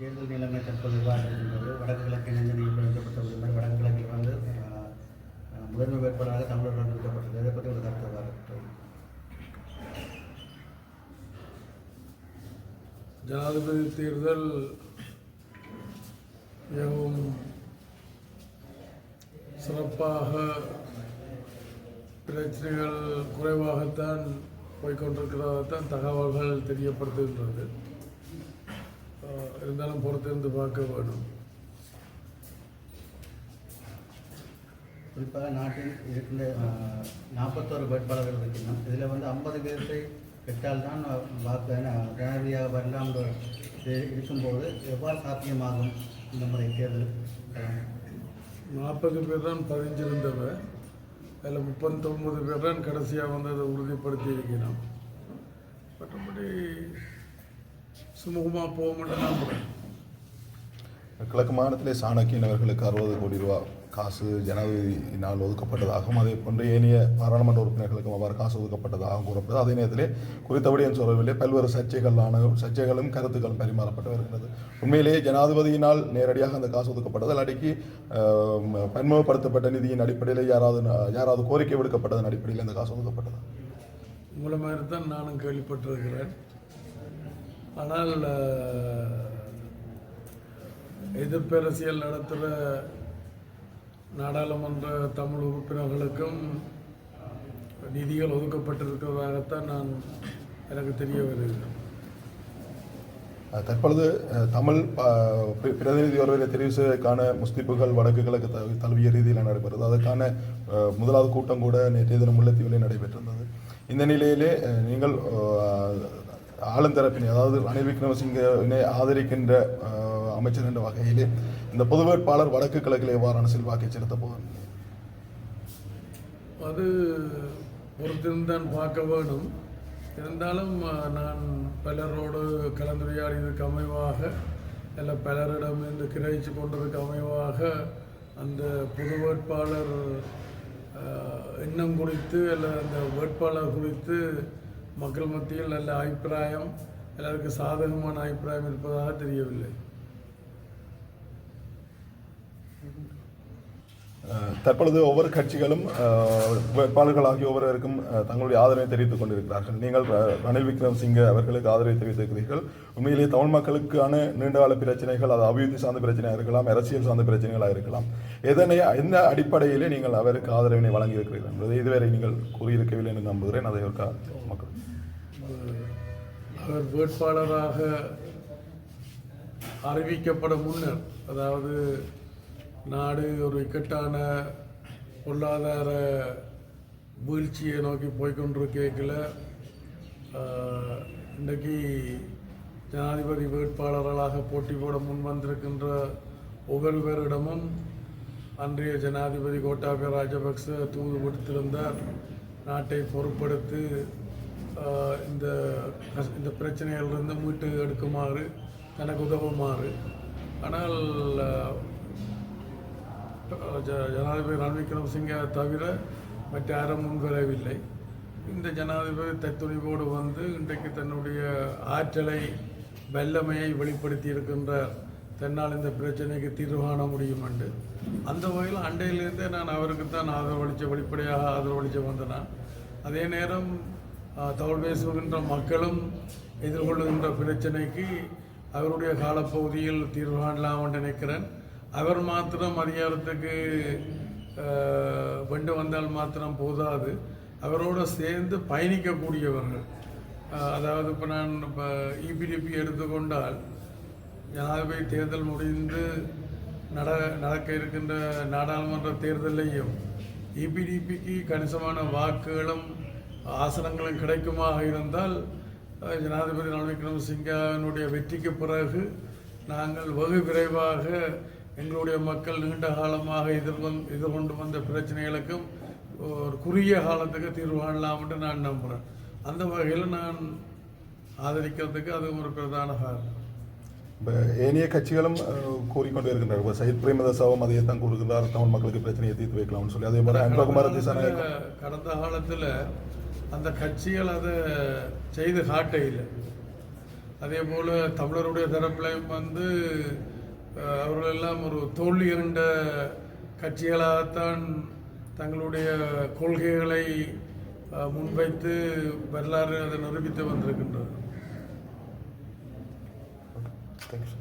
தேர்தல் நிலைமை தற்போது இவ்வாறு வடக்கு கிழக்கு இணைந்து பிறந்தப்பட்ட உரிமை வடக்கு கிழக்கில் வந்து முதன்மை வேட்பாளராக தமிழர்கள் நிறுத்தப்பட்டது இதை பற்றி ஒரு கருத்து வரட்டும். ஜனாதிபதி தேர்தல் மிகவும் சிறப்பாக பிரச்சனைகள் குறைவாகத்தான் போய்கொண்டிருக்கிறதாகத்தான் தகவல்கள் தெரியப்படுத்துகின்றது. இருந்தாலும் பொறுத்திருந்து பார்க்க வேண்டும். குறிப்பாக நாட்டில் இருக்கின்ற ஆஹ், நாற்பத்தோரு வேட்பாளர்கள் இருக்கின்றோம் இதில் வந்து ஐம்பது பேர்த்தை பெற்றால் தான் வாக்கு ஜனாதிபதியாக வரலாம் இருக்கும்போது எவ்வாறு சாத்தியமாகும் இந்த முறை தேர்தல்? நாற்பது பேர் தான் பதிஞ்சிருந்தவர். அதில் முப்பத்தொம்பது பேர் தான் கடைசியாக வந்து அதை உறுதிப்படுத்தி இருக்கிறோம் மற்றபடி சுமூகமாக போகும்னு நம்புகிறேன் கிழக்கு மாநிலத்திலே சாணக்கியன் அவர்களுக்கு அறுபது கோடி ரூபா காசு ஜனாதிபதியினால் ஒதுக்கப்பட்டதாகவும் அதே போன்று ஏனைய பாராளுமன்ற உறுப்பினர்களுக்கும் அவ்வாறு காசு ஒதுக்கப்பட்டதாகவும் கூறப்படுது. அதே நேரத்திலே குறித்தபடி என் சொல்லவில்லை பல்வேறு சர்ச்சைகளான சர்ச்சைகளும் கருத்துக்களும் பரிமாறப்பட்டு வருகிறது. உண்மையிலேயே ஜனாதிபதியினால் நேரடியாக அந்த காசு ஒதுக்கப்பட்டது. அல்லாடிக்கு ஆம், பன்முகப்படுத்தப்பட்ட நிதியின் அடிப்படையில் யாராவது யாராவது கோரிக்கை விடுக்கப்பட்டதன் அடிப்படையில் அந்த காசு ஒதுக்கப்பட்டது. மாதிரி தான் நானும் கேள்விப்பட்டிருக்கிறேன். ஆனால் எதிர்ப்பரசியல் நடத்துகிற நாடாளுமன்ற தமிழ் உறுப்பினர்களுக்கும் நிதிகள் ஒதுக்கப்பட்டிருக்கிறதாகத்தான் நான் எனக்கு தெரிய வருகிறேன் தற்பொழுது தமிழ் பிரதிநிதி ஒருவரை தெரிவு செய்வதற்கான முஸ்லிப்புகள் வடக்கு கிழக்கு தழுவிய ரீதியில் நடைபெறுது. அதற்கான முதலாவது கூட்டம் கூட நேற்றைய தினம் முல்லைத்தீவிலே நடைபெற்றிருந்தது. இந்த நிலையிலே நீங்கள் ஆளுந்தரப்பினை அதாவது ரணில் விக்ரமசிங்கவினை ஆதரிக்கின்ற அமைச்சர் என்ற வகையிலே இந்த பொது வேட்பாளர் வடக்கு கிழக்கில் எவ்வாறான செல்வாக்கை செலுத்த போதும். அது பொறுத்திருந்தான் பார்க்க வேணும். இருந்தாலும் நான் பலரோடு கலந்துரையாடியதுக்கு அமைவாக இல்லை பலரிடமிருந்து கிரகிச்சு கொண்டதுக்கு அமைவாக அந்த பொது வேட்பாளர் எண்ணம் குறித்து அல்லது அந்த வேட்பாளர் குறித்து மக்கள் மத்தியில் நல்ல அபிப்பிராயம் எல்லாருக்கு சாதகமான அபிப்பிராயம் இருப்பதாக தெரியவில்லை. தற்பொழுது ஒவ்வொரு கட்சிகளும் அஹ், வேட்பாளர்களாகிய ஒவ்வொருவருக்கும் தங்களுடைய ஆதரவை தெரிவித்துக் கொண்டிருக்கிறார்கள். நீங்கள் ர- ரணில் விக்ரமசிங்கே அவர்களுக்கு ஆதரவை தெரிவித்திருக்கிறீர்கள். உண்மையிலேயே தமிழ் மக்களுக்கான நீண்டகால பிரச்சனைகள் அது அபிவிருத்தி சார்ந்த பிரச்சனையாக இருக்கலாம் அரசியல் சார்ந்த பிரச்சனைகளாக இருக்கலாம் எதனை எந்த அடிப்படையிலே நீங்கள் அவருக்கு ஆதரவினை வழங்கியிருக்கிறீர்கள் என்பதை இதுவரை நீங்கள் கூறியிருக்கவில்லை என்று நம்புகிறேன். அதை ஒரு மக்கள். அவர் வேட்பாளராக அறிவிக்கப்பட முன்னர் அதாவது நாடு ஒரு இக்கட்டான பொருளாதார வீழ்ச்சியை நோக்கி போய்கொண்டிருக்கல இன்றைக்கு ஜனாதிபதி வேட்பாளர்களாக போட்டி போட முன் வந்திருக்கின்ற ஒவ்வொருவரிடமும் அன்றைய ஜனாதிபதி கோட்டாபய ராஜபக்ச தூது விடுத்திருந்தார் நாட்டை பொறுப்படுத்தி இந்த இந்த பிரச்சனையிலிருந்து மீட்டு எடுக்குமாறு தனக்கு உதவுமாறு. ஆனால் ஜனாதிபதி ரணில் விக்ரமசிங்கே தவிர மற்ற யாரும் முன்வரவில்லை. இந்த ஜனாதிபதி தத்துணிவோடு வந்து இன்றைக்கு தன்னுடைய ஆற்றலை வல்லமையை வெளிப்படுத்தி இருக்கின்ற தன்னால் இந்த பிரச்சனைக்கு தீர்வு காண முடியும் என்று அந்த வகையில் அண்டையிலிருந்தே நான் அவருக்கு தான் ஆதரவளித்த வெளிப்படையாக ஆதரவளித்து வந்தேன். அதே நேரம் தமிழ் பேசுகின்ற மக்களும் எதிர்கொள்ளுகின்ற பிரச்சனைக்கு அவருடைய காலப்பகுதியில் தீர்வு காணலாம் என்று நினைக்கிறேன். அவர் மாத்திரம் அதிகாரத்துக்கு ஆஹ், கொண்டு வந்தால் மாத்திரம் போதாது. அவரோடு சேர்ந்து பயணிக்கக்கூடியவர்கள். அதாவது இப்போ நான் இப்போ இபிடிபி எடுத்துக்கொண்டால் ஜனாதிபதி தேர்தல் முடிந்து நட நடக்க இருக்கின்ற நாடாளுமன்ற தேர்தலையும் இபிடிபிக்கு கணிசமான வாக்குகளும் ஆசனங்களும் கிடைக்குமாக இருந்தால் ஜனாதிபதி ரணில் விக்ரமசிங்காவினுடைய வெற்றிக்கு பிறகு நாங்கள் வெகு விரைவாக எங்களுடைய மக்கள் நீண்ட காலமாக எதிர்கொண் எதிர்கொண்டு வந்த பிரச்சனைகளுக்கும் ஒரு குறுகிய காலத்துக்கு தீர்வு காணலாம் என்று நான் நம்புகிறேன் அந்த வகையில் நான் ஆதரிக்கிறதுக்கு அது ஒரு பிரதான காரணம். இப்ப ஏனைய கட்சிகளும் கூறிக்கொண்டு இருக்கின்றார் இப்ப சயித் பிரேமதாசாவும் அதையே தான் கூறுகின்றார். தமிழ் மக்களுக்கு பிரச்சனையை தீர்த்து வைக்கலாம்னு சொல்லி. அதே மாதிரி அன்பகுமார கடந்த காலத்தில் அந்த கட்சிகள் அதை செய்து காட்ட இல்லை அதே போல் தமிழருடைய தரப்பிலையும் வந்து அவர்களெல்லாம் ஒரு தோல்வி இருண்ட கட்சிகளாகத்தான் தங்களுடைய கொள்கைகளை முன்வைத்து வரலாறு அதை நிரூபித்து வந்திருக்கின்றது. தேங்க்யூ